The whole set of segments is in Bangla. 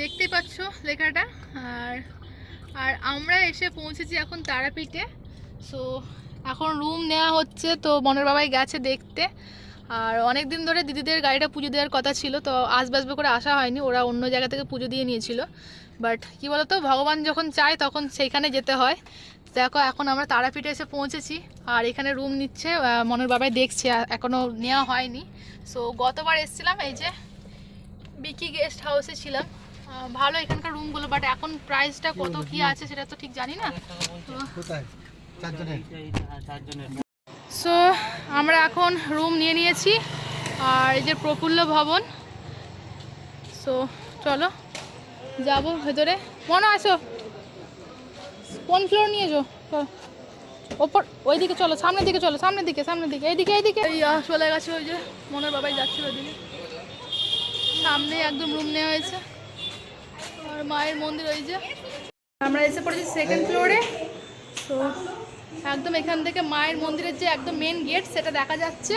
দেখতেই পাচ্ছ লেখাটা। আর আর আমরা এসে পৌঁছেছি এখন তারাপীঠে। সো এখন রুম নেওয়া হচ্ছে তো মনের বাবাই গেছে দেখতে। আর অনেক দিন ধরে দিদিদের গাড়িটা পুজো দেওয়ার কথা ছিল, তো আসবে আসবে করে আসা হয়নি। ওরা অন্য জায়গা থেকে পুজো দিয়ে নিয়েছিল। বাট কী বলতো, ভগবান যখন চায় তখন সেইখানে যেতে হয়। দেখো, এখন আমরা তারাপীঠে এসে পৌঁছেছি। আর এখানে রুম নিচ্ছে মনের বাবাই দেখছে এখনও নেওয়া হয়নি। সো গতবার এসেছিলাম, এই যে, বিকি গেস্ট হাউসে ছিলাম। ভালো এখানকার রুমগুলো বাট এখন প্রাইসটা কত কি আছে সেটা তো ঠিক জানি না। সো আমরা এখন রুম নিয়ে নিয়েছি আর এই যে প্রফুল্ল ভবন। সো চলো যাব ভেতরে। মনে আসো। কোন ফ্লোর নিয়ে চলো। ওপর ওইদিকে চলো সামনের দিকে চলো সামনের দিকে সামনের দিকে এইদিকে এইদিকে। এই চলে গেছে ওই যে মনের বাবাই যাচ্ছে ওইদিকে। সামনেই একদম রুম নেওয়া হয়েছে। আর মায়ের মন্দির ওই যে। আমরা এসে পড়েছি সেকেন্ড ফ্লোরে তো একদম এখান থেকে মায়ের মন্দিরের যে একদম মেন গেট সেটা দেখা যাচ্ছে।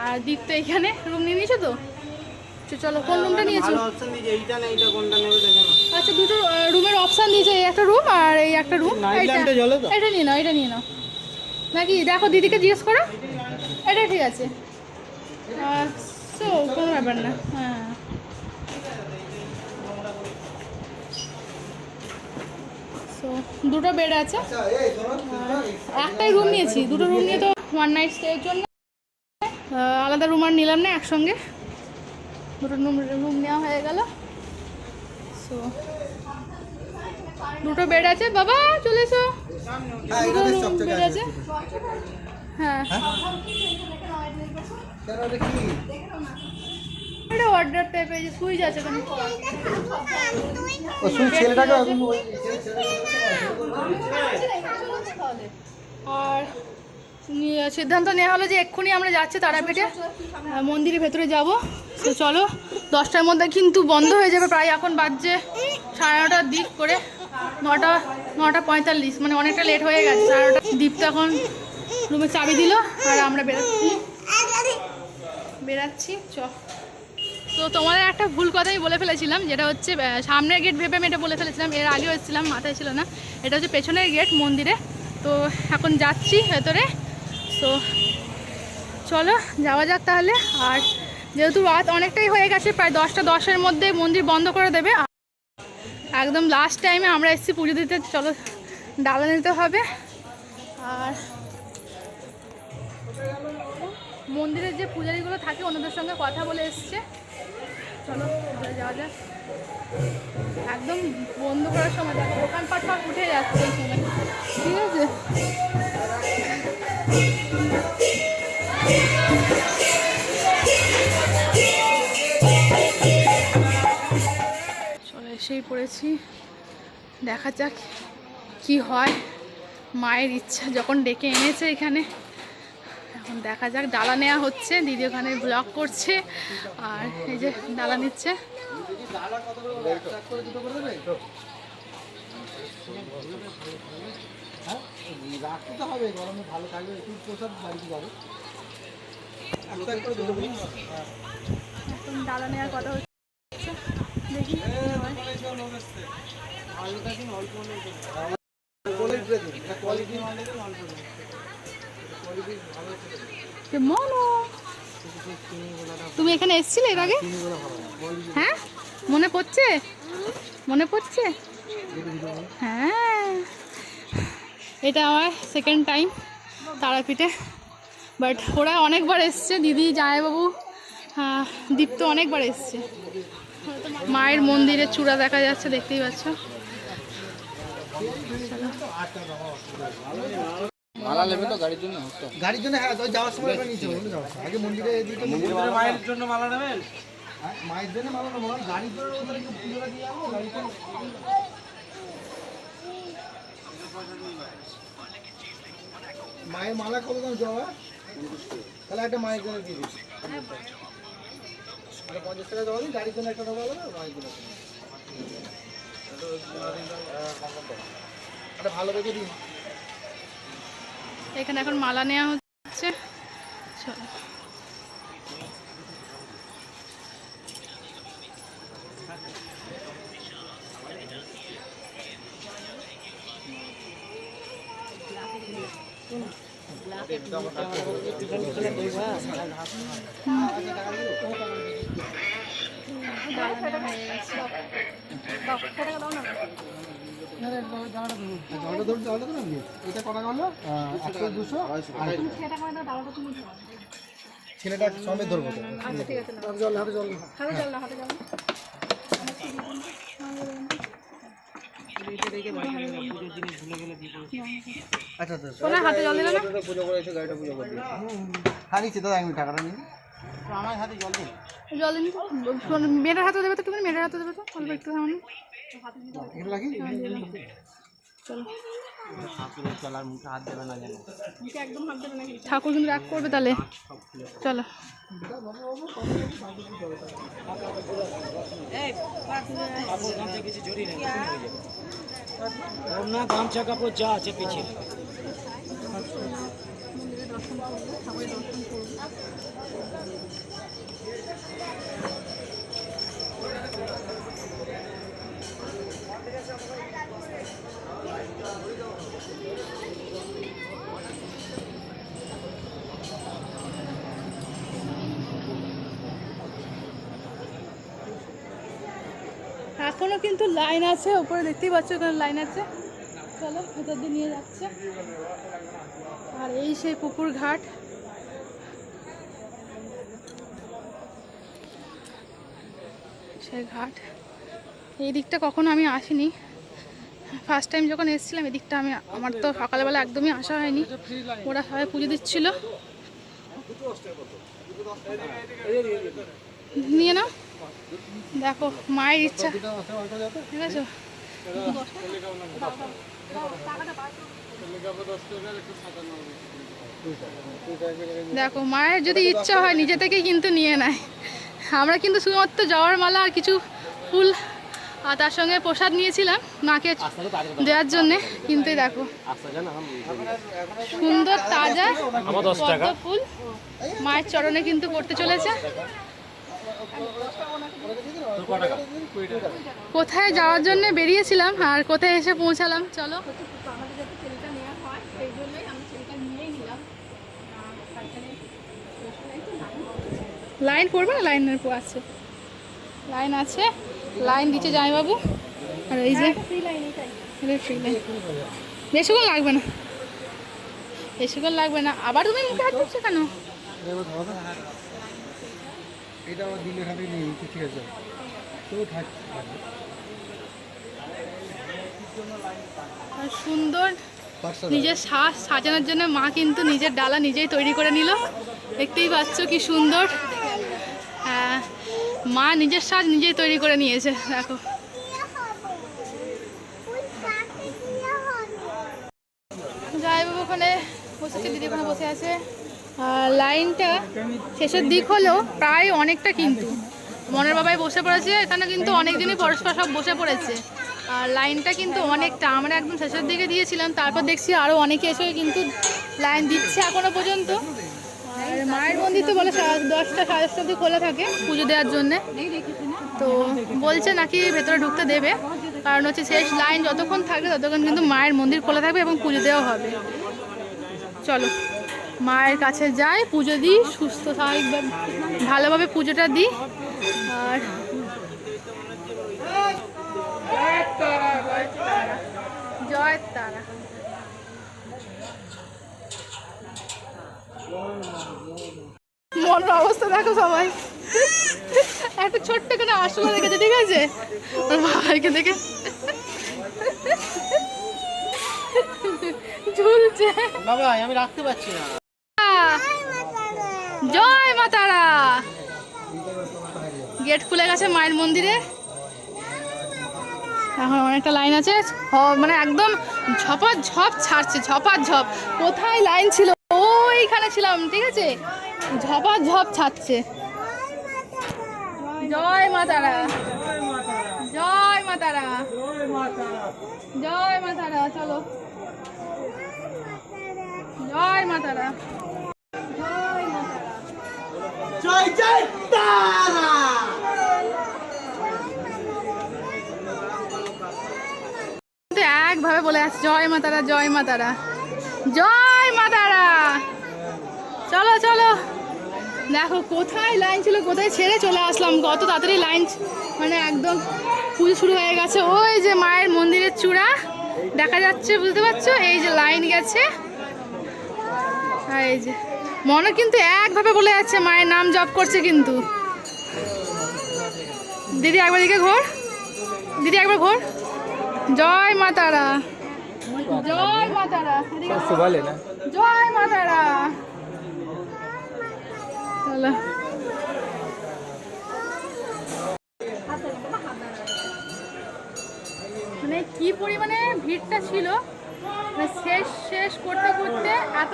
আর দীপ্ত এখানে রুম নিয়ে নিয়েছো তো? তো চলো কোন রুমটা নিয়েছো? ভালো অপশন দিয়েছে এইটা না এইটা কোনটা নেবে দেখে। নাও আচ্ছা দুটো রুমের অপশান দিয়েছে এই একটা রুম আর এই একটা রুম এটা নিয়ে নাও এটা নিয়ে নাও। নাকি দেখো দিদিকে জিজ্ঞেস করো। এটা ঠিক আছে। সো কোনো ব্যাপার না হ্যাঁ। সো দুটো বেড আছে। একটাই রুম নিয়েছি। দুটো রুম নিয়ে তো ওয়ান নাইট স্টের জন্য। আলাদা রুম আর নিলাম না একসঙ্গে। দুটো রুম রুম নেওয়া হয়ে গেল। সো দুটো বেড আছে। বাবা চলে এসো। হ্যাঁ দুটো রুম বেড আছে। হ্যাঁ। কি? এটা অর্ডার টাইপের যে সুইচ আছে ও ছেলেটাকে এখন আর সিদ্ধান্ত নেওয়া হলো যে এক্ষুনি আমরা যাচ্ছি তারাপীঠে। মন্দিরের ভেতরে যাব। তো চলো দশটার মধ্যে কিন্তু বন্ধ হয়ে যাবে প্রায় এখন বাজছে সাড়ে নটার দিক করে। নটা নটা পঁয়তাল্লিশ মানে অনেকটা লেট হয়ে গেছে। সাড়ে নটা। দীপ তো এখন রুমে চাবি দিল আর আমরা বেরোচ্ছি। বেরাচ্ছি চ। তো তোমাদের একটা ভুল কথাই বলে ফেলেছিলাম, যেটা হচ্ছে সামনের গেট ভেবে আমি এটা বলে ফেলেছিলাম, এর আগেও এসেছিলাম, মাথায় ছিল না। এটা হচ্ছে পেছনের গেট মন্দিরে। তো এখন যাচ্ছি ভেতরে। তো চলো, যাওয়া যাক তাহলে। আর যেহেতু রাত অনেকটাই হয়ে গেছে, প্রায় দশটা দশের মধ্যে মন্দির বন্ধ করে দেবে। একদম লাস্ট টাইমে আমরা এসেছি পুজো দিতে, চলো, ডালা নিতে হবে। আর মন্দিরের যে পূজারীগুলো থাকে, ওনাদের সঙ্গে কথা বলে এসছে। চলো যাওয়া যাক। একদম বন্ধ করার সময় দেখো, দোকানপাট সব উঠে যাচ্ছে এই সময়। ঠিক আছে? চলে এসেই পড়েছি। দেখা যাক কি হয়। মায়ের ইচ্ছা যখন ডেকে এনেছে এখানে। এখন দেখা যাক ডালা নেওয়া হচ্ছে দিদি ওখানে ব্লগ করছে আর এই যে ডালা নিচ্ছে নেওয়ার কথা দেখি হয়। কোয়ালিটি অল্প তুমি এখানে এসেছিলে এর আগে? হ্যাঁ? মনে পড়ছে? মনে পড়ছে? হ্যাঁ। এটা আমার সেকেন্ড টাইম তারাপীঠে। বাট ওরা অনেকবার এসছে দিদি জামাইবাবু আহ, দীপ্ত অনেকবার এসছে। মায়ের মন্দিরের চূড়া দেখা যাচ্ছে দেখতেই পাচ্ছ। মালা নেবে তো গাড়ির জন্য গাড়ির জন্য হ্যাঁ তো যাওয়ার সময় যাওয়ার সময়। আগে মন্দিরে দিতে মন্দিরে মায়ের জন্য মালা নেবেন? মায়ের জন্য মালা নেব। না, গাড়ির জন্য ওদের একটু পুজোটা দিয়ে যাব গাড়িতে মায়ের মালা কত দাম জবা? তাহলে একটা মায়ের জন্য দিয়ে দিচ্ছি পঞ্চাশ টাকা জমা দিই গাড়ির জন্য একটা দেওয়া হবে না মায়ের জন্য। একটা। একটা ভালো দেখে দিন। এখানে এখন মালা নেওয়া হচ্ছে। চলো। দাও না ছেলেটা সমেত ধরবো হাতে জল আচ্ছা আচ্ছা পুজো করে এসে গাড়িটা পুজো করে হ্যাঁ নিচ্ছি দাদা আমি টাকাটা আমার হাতে জল দিন জল মেয়েটার হাতে দেবে তো একটুখানি মেয়েটার হাতে দেবে তো অল্প একটু সামান্য এটা চলার মুখে হাত দেবে না জানো ঠাকুর কিন্তু রাগ করবে তাহলে। চলো। না গামছা কাপড় যা আছে পিছিয়ে এখনও কিন্তু লাইন আছে, উপরে দেখতেই পাচ্ছ ওখানে লাইন আছে। চলো, ভেতর দিয়ে নিয়ে যাচ্ছে। আর এই সেই পুকুর ঘাট। সেই ঘাট। এই দিকটা কখনো আমি আসিনি। ফার্স্ট টাইম যখন এসেছিলাম এদিকটা আমি, আমার তো সকালবেলা একদমই আসা হয়নি। ওরা সবাই পুজো দিচ্ছিল। নিয়ে নাও। দেখো মায়ের ইচ্ছা। ঠিক আছে? দেখো মায়ের যদি ইচ্ছা হয় নিজে থেকে কিন্তু নিয়ে নেয়। আমরা কিন্তু শুধুমাত্র জওয়ার মালা আর কিছু ফুল আর তার সঙ্গে প্রসাদ নিয়েছিলাম মাকে দেওয়ার জন্যে। কিন্তু দেখো সুন্দর তাজা পদ্ম ফুল মায়ের চরণে কিন্তু পড়তে চলেছে। কোথায় যাওয়ার জন্য বেরিয়েছিলাম আর কোথায় এসে পৌঁছালাম? চলো। লাইন পড়বে না? লাইনের পর আছে। লাইন আছে। লাইন দিচ্ছে জামাইবাবু আর এই যে বেশিক্ষণ লাগবে না। বেশিক্ষণ লাগবে না। আবার তুমি মুখে হাত দিচ্ছ কেন? এটা আমার দিনের হাতে নেই ঠিক আছে। তো থাক। সুন্দর নিজের শ্বাস সাজানোর জন্য মা কিন্তু নিজের ডালা নিজেই তৈরি করে নিল। দেখতেই পাচ্ছ কি সুন্দর। হ্যাঁ মা নিজের সাজ নিজেই তৈরি করে নিয়েছে দেখো। যাই বাবু ওখানে বসেছে দিদি ওখানে বসে আছে। লাইনটা শেষের দিক হলেও প্রায় অনেকটা কিন্তু। মনের বাবাই বসে পড়েছে, এখানে কিন্তু অনেকজনই পরস্পর সব বসে পড়েছে। আর লাইনটা কিন্তু অনেকটা, আমরা একদম শেষের দিকে দিয়েছিলাম, তারপর দেখছি আরও অনেকে এসে কিন্তু লাইন দিচ্ছে এখনও পর্যন্ত। আর মায়ের মন্দির তো বলে দশটা, সাড়ে দশটা অব্দি খোলা থাকে পুজো দেওয়ার জন্যে। তো বলছে নাকি ভেতরে ঢুকতে দেবে, কারণ হচ্ছে শেষ লাইন যতক্ষণ থাকবে ততক্ষণ কিন্তু মায়ের মন্দির খোলা থাকবে এবং পুজো দেওয়া হবে। চলো। মায়ের কাছে যাই, পুজো দিই, সুস্থ স্বাভাবিকভাবে ভালোভাবে পুজোটা দিই। আর মনের অবস্থা দেখো সবাই। একটা ছোট্ট করে আসলে রেখেছে, ঠিক আছে? ওর বাবাকে দেখে। ঝুলছে। বাবা আমি রাখতে পারছি না। মা তারা। গেট খুলে গেছে মায়ের মন্দিরে। এখন অনেকটা লাইন আছে। মানে একদম ঝপা ঝপ ছাড়ছে ঝপা ঝপ কোথায় লাইন ছিল? ওইখানে ছিলাম, ঠিক আছে? ঝপা ঝপ ছাড়ছে। জয় মা তারা। জয় মা তারা। জয় মা তারা, চলো। জয় মা তারা। জয় জয় তারা। একভাবে বলে আসছে, জয় মা তারা, জয় মা তারা। জয় মা তারা। চলো চলো। দেখো কোথায় লাইন ছিল, কোথায় ছেড়ে চলে আসলাম। কত তাড়াতাড়ি লাইন মানে একদম পুজো শুরু হয়ে গেছে। ওই যে মায়ের মন্দিরের চূড়া, দেখা যাচ্ছে, বুঝতে পারছ? এই যে লাইন গেছে। এই যে মনে কিন্তু একভাবে বলে যাচ্ছে মায়ের নাম জপ করছে কিন্তু। দিদি একবার দিকে ঘোর। দিদি একবার ঘোর। জয় মা তারা। জয় মা তারা। জয় মা তারা। চলো। মানে কি পরিমাণে ভিড়টা ছিল? শেষ শেষ করতে করতে এত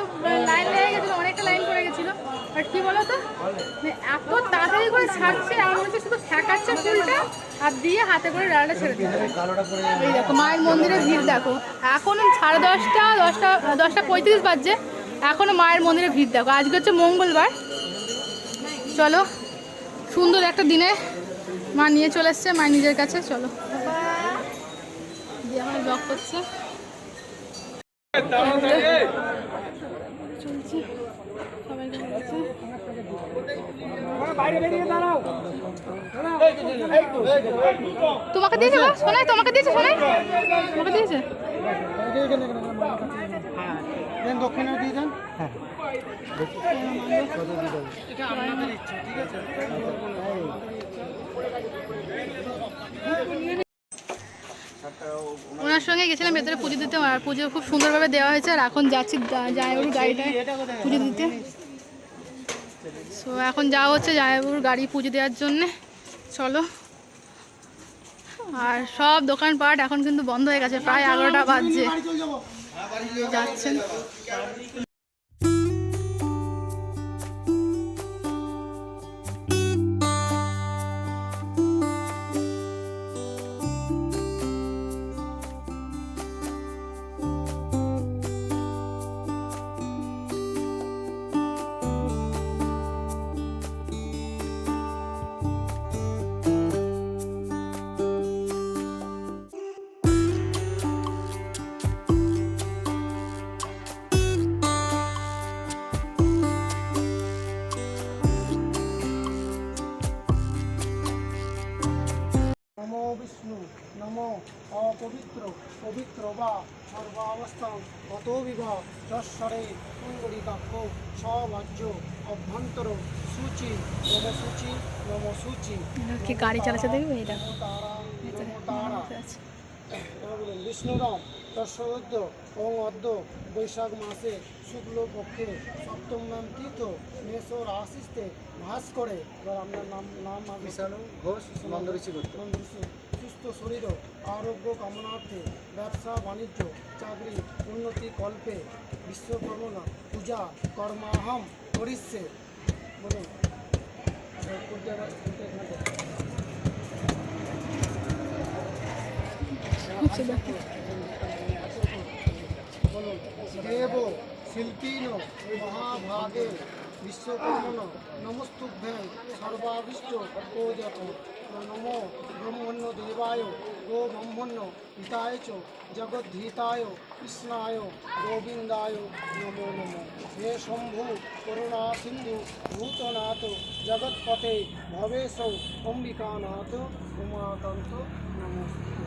লাইন লেগে গেছিল অনেকটা লাইন পড়ে গেছিল। আর কি বলো তো মানে এত তাড়াতাড়ি করে ছাড়ছে আমার মনে হচ্ছে শুধু ঠেকাচ্ছে ফুলটা আর দিয়ে হাতে করে ডালটা ছেড়ে দিচ্ছে। এই দেখো মায়ের মন্দিরে ভিড় দেখো। এখন সাড়ে দশটা দশটা দশটা পঁয়ত্রিশ বাজছে। এখনও মায়ের মন্দিরে ভিড় দেখো। আজকে হচ্ছে মঙ্গলবার। চলো সুন্দর একটা দিনে মা নিয়ে চলে এসছে মা নিজের কাছে চলো। দিয়ে আমার ব্লগ করছে। চলছে। তোমাকে দিয়েছে গো? সোনাই তোমাকে দিয়েছে সোনাই? তোমাকে দিয়েছে? দক্ষিণে দিয়ে দেন। ওনার সঙ্গে গেছিলাম ভেতরে পুজো দিতে, আর পুজো খুব সুন্দরভাবে দেওয়া হয়েছে, আর এখন যাচ্ছি জায়বুর গাড়িটা পুজো দিতে। সো এখন যাওয়া হচ্ছে জায়গাগুলোর গাড়ি পুজো দেওয়ার জন্যে। চলো। আর সব দোকানপাট এখন কিন্তু বন্ধ হয়ে গেছে, প্রায় এগারোটা বাজছে। যাচ্ছেন। পবিত্র বা সর্বাবস্থান গত বিবাহ যশ্বরে কুণ্ডলিকাক্ষ সবাজ্য অভ্যন্তর সূচি নম সূচি নম সূচি কি গাড়ি চালাচ্ছে দেখবে এটা? বিষ্ণুরাম দর্শদ্য ওং অদ্য বৈশাখ মাসে শুক্ল পক্ষে সপ্তম নাম তীর্থ মেষ রাশিস্তে ভাস করে এবার আপনার নাম নাম বিশাণু ঘোষ নন্দঋষি। সুস্থ শরীর আরোগ্য কামনার্থে ব্যবসা, বাণিজ্য, চাকরি, উন্নতি কল্পে বিশ্বকর্মণা পূজা কর্মাহম করিচ্ছে। বলুন দেব শিল্পীন মহাভাগে বিশ্বকর্মণ নমস্তুভ্যাং সর্বাবিষ্ট ওজত নম ব্রহ্মণ্য দেবায় গো ব্রহ্মণ্য হিতায় চ জগদ্ধিতায় কৃষ্ণায় গোবিন্দায় নমো নম হে শম্ভু করুণা সিন্ধু ভূতনাথ জগৎপতে ভবেশ অম্বিকানাথ উমাকান্ত নমস্তে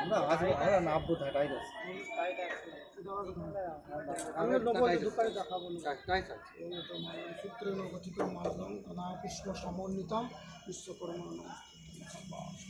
আমরা আসব আমরা নামবো নব দোকানে দেখাবো কৃষ্ণ সমন্বিতম বিশ্বকর্মা নমস্তে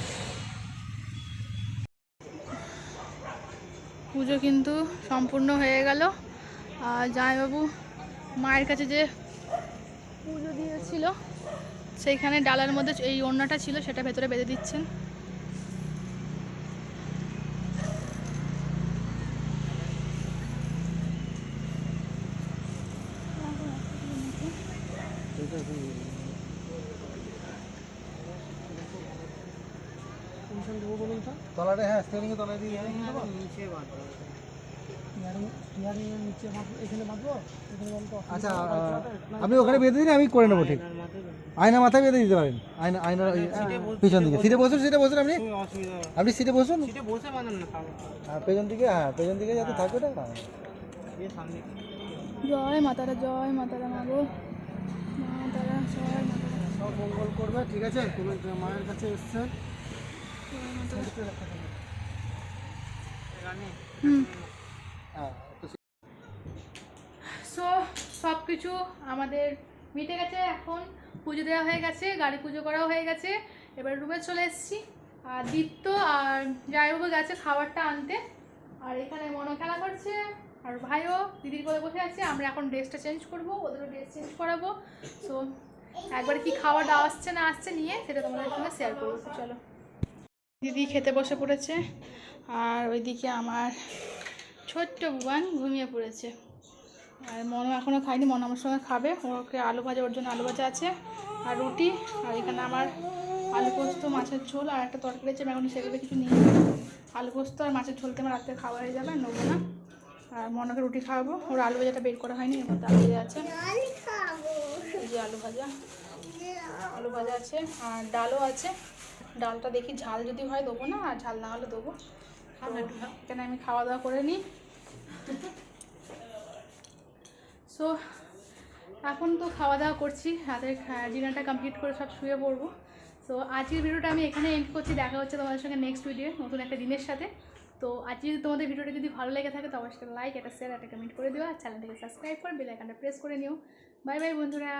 পুজো কিন্তু সম্পূর্ণ হয়ে গেল। আর জামাইবাবু মায়ের কাছে যে পুজো দিয়েছিল, সেইখানে ডালার মধ্যে এই ওড়নাটা ছিল, সেটা ভেতরে বেঁধে দিচ্ছেন। কোনখান দেবো বলুন তো? তলাটা হ্যাঁ স্টিয়ারিং তলায় দিয়ে স্টিয়ারিং স্টিয়ারিং এর নিচে বাঁধবো এখানে বাঁধবো? এখানে বাঁধবো আচ্ছা আহ, আমি ওখানে বেঁধে দিন আমি করে নেব ঠিক। আয়না মাথায় বেঁধে দিতে পারেন। আয়না আয়নার পিছন দিকে। সিটে বসুন সিটে বসুন আপনি। আপনি সিটে বসুন। হ্যাঁ পেছন দিকে হ্যাঁ পেছন দিকে যাতে থাকবে না জয় মাতারা জয় মাতারা মাগো মা তারা জয় মাতারা। সব মঙ্গল করবে ঠিক আছে? তুমি মায়ের কাছে তো সো সব কিছু আমাদের মিটে গেছে এখন। পুজো দেওয়া হয়ে গেছে, গাড়ি পুজো করাও হয়ে গেছে। এবার রুমে চলে এসেছি। আর দীপ্ত আর জায়বাবু গেছে খাবারটা আনতে। আর এখানে মনো খেলা করছে। আর ভাইও দিদির কোলে বসে আছে, আমরা এখন ড্রেসটা চেঞ্জ করব, ওদেরও ড্রেস চেঞ্জ করাবো। সো একবার কি খাওয়াটা আসছে না আসছে নিয়ে, সেটা তোমাদের সঙ্গে শেয়ার করব। চলো। দিদি খেতে বসে পড়েছে আর ওইদিকে আমার ছোট্ট বুবান ঘুমিয়ে পড়েছে। আর মনো এখনও খাইনি মনো আমার সঙ্গে খাবে। ওকে আলু ভাজা, ওর জন্য আলু ভাজা আছে আর রুটি। আর এখানে আমার আলু পোস্ত, মাছের ঝোল আর একটা তরকারি আছে, আমি এখন সেগুলো কিছু নিয়ে। আলু পোস্ত আর মাছের ঝোলতে আমার রাত্রে খাওয়া হয়ে যাবে নেব না। আর মনকে রুটি খাওয়াবো। ওর আলু ভাজাটা বের করা হয়নি, এর ভাজা আছে। যে আলু ভাজা আলু ভাজা আছে আর ডালও আছে। ডালটা দেখি ঝাল যদি হয় দেবো না? আর ঝাল না হলে দেবো। এখানে আমি খাওয়া দাওয়া করে নিই। সো এখন তো খাওয়া দাওয়া করছি। রাতের ডিনারটা কমপ্লিট করে সব শুয়ে পড়ব। তো আজকের ভিডিওটা আমি এখানে এন্ড করছি। দেখা হচ্ছে তোমাদের সঙ্গে নেক্সট ভিডিও নতুন একটা দিনের সাথে। তো আজকে যদি তোমাদের ভিডিওটা যদি ভালো লেগে থাকে, তো অবশ্যই লাইক একটা শেয়ার একটা কমেন্ট করে দিও। আর চ্যানেলটাকে সাবস্ক্রাইব করে বেল আইকনটা প্রেস করে নিও। বাই বাই বন্ধুরা।